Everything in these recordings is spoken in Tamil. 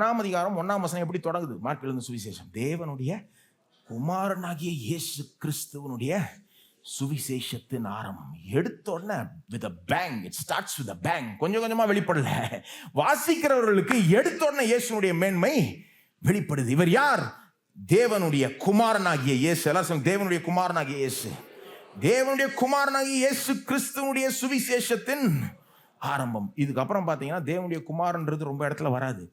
ஒன்னாம் அதிகாரம் ஒன்னாம் வசனம் எப்படி தொடங்குது? மார்க் எழுந்த சுவிசேஷம். தேவனுடைய குமாரனாகிய இயேசு கிறிஸ்துவனுடைய சுவிசேஷத்தின் ஆரம்பம். எடுத்த உடனே with a bang it starts with a bang கொஞ்சம் கொஞ்சமாக வெளிப்படல. வாசிக்கிறவர்களுக்கு எடுத்த உடனே இயேசுனுடைய மேன்மை வெளிப்படுது. இவர் யார்? தேவனுடைய குமாரனாகிய இயேசு. எல்லாம் தேவனுடைய குமாரனாகிய இயேசு. தேவனுடைய குமாரனாகிய இயேசு கிறிஸ்துவனுடைய சுவிசேஷத்தின் ஆரம்பம். இதுக்கப்புறம் பார்த்தீங்கன்னா தேவனுடைய குமாரன்றது ரொம்ப இடத்துல வராது.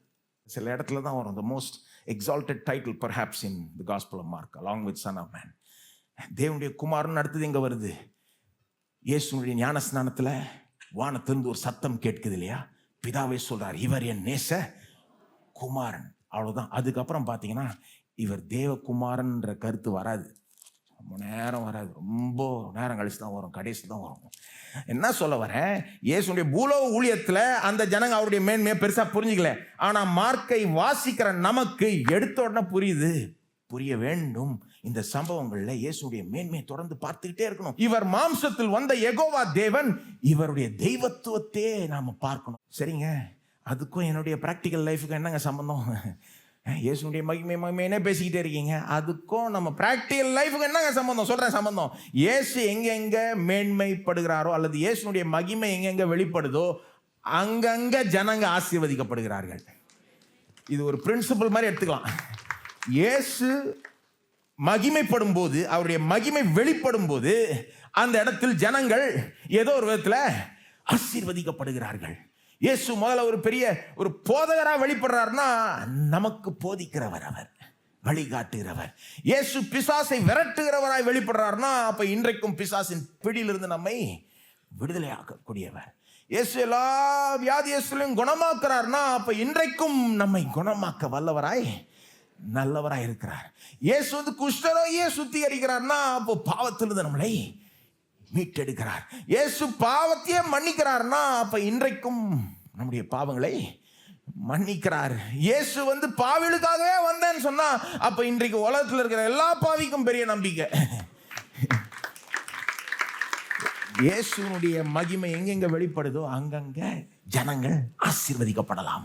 சில இடத்துல தான் வரும். The most exalted title perhaps in the gospel of Mark along with son of man தேவனுடைய குமாரன் அடுத்தது இங்கே வருது? இயேசுனுடைய ஞான ஸ்நானத்தில் வானத்திலிருந்து ஒரு சத்தம் கேட்குது இல்லையா? பிதாவே சொல்கிறார் இவர் என் நேச குமாரன். அவ்வளோதான் அதுக்கப்புறம் பார்த்தீங்கன்னா இவர் தேவகுமாரன்ற கருத்து வராது. ரொம்ப நேரம் வராது. ரொம்ப நேரம் கழிச்சு தான் வரும் கடைசி தான் வரும். என்ன சொல்ல வரேன்? இயேசுடைய பூலோக ஊழியத்தில் அந்த ஜனங்க அவருடைய மேன்மையை பெருசாக புரிஞ்சுக்கல. ஆனால் மார்க்கை வாசிக்கிற நமக்கு எடுத்த உடனே புரியுது. புரிய வேண்டும். இந்த சம்பவங்களில் இயேசுடைய மேன்மையை தொடர்ந்து பார்த்துக்கிட்டே இருக்கணும். இவர் மாம்சத்தில் வந்த எகோவா தேவன் இவருடைய தெய்வத்துவத்தையே நாம் பார்க்கணும். சரிங்க? அதுக்கும் என்னுடைய ப்ராக்டிக்கல் லைஃபுக்கு என்னங்க சம்பந்தம்? இயேசுடைய மகிமை மகிமைனே பேசிக்கிட்டே இருக்கீங்க அதுக்கும் நம்ம ப்ராக்டிக்கல் லைஃபுக்கு என்னங்க சம்பந்தம்? சொல்கிறேன் சம்பந்தம். இயேசு எங்கெங்க மேன்மைப்படுகிறாரோ அல்லது இயேசுனுடைய மகிமை எங்கெங்க வெளிப்படுதோ அங்கங்க ஜனங்க ஆசீர்வதிக்கப்படுகிறார்கள். இது ஒரு பிரின்சிபல் மாதிரி எடுத்துக்கலாம். இயேசு மகிமைப்படும் போது அவருடைய மகிமை வெளிப்படும் போது அந்த இடத்தில் ஜனங்கள் ஏதோ ஒரு விதத்தில் ஆசீர்வதிக்கப்படுகிறார்கள். இயேசு முதல்ல ஒரு பெரிய ஒரு போதகரா வெளிப்படுறாருன்னா நமக்கு போதிக்கிறவர் அவர் வழிகாட்டுகிறவர் இயேசு பிசாசை விரட்டுகிறவராய் வெளிப்படுறாருன்னா அப்ப இன்றைக்கும் பிசாசின் பிடியிலிருந்து நம்மை விடுதலையாக்கக்கூடியவர். இயேசு எல்லா வியாதியஸ்களையும் குணமாக்குறாருன்னா அப்ப இன்றைக்கும் நம்மை குணமாக்க வல்லவராய் நல்லவராய் இருக்கிறார். இயேசு வந்து குஷ்டரோகியே சுத்திகரிக்கிறார்னா அப்போ பாவத்திலிருந்து நம்மளை மீட்டெடுக்கிறார். இயேசு பாவத்தையே மன்னிக்கிறார்னா அப்ப இன்றைக்கும் நம்முடைய பாவங்களை மன்னிக்கிறார். இயேசு வந்து பாவிகளுக்காகவே வந்தேன்னு சொன்னா அப்ப இன்றைக்கு உலகத்தில் இருக்கிற எல்லா பாவிக்கும் பெரிய நம்பிக்கை. இயேசுனுடைய மகிமை எங்கெங்க வெளிப்படுதோ அங்கங்க ஜனங்கள் ஆசீர்வதிக்கப்படலாம்.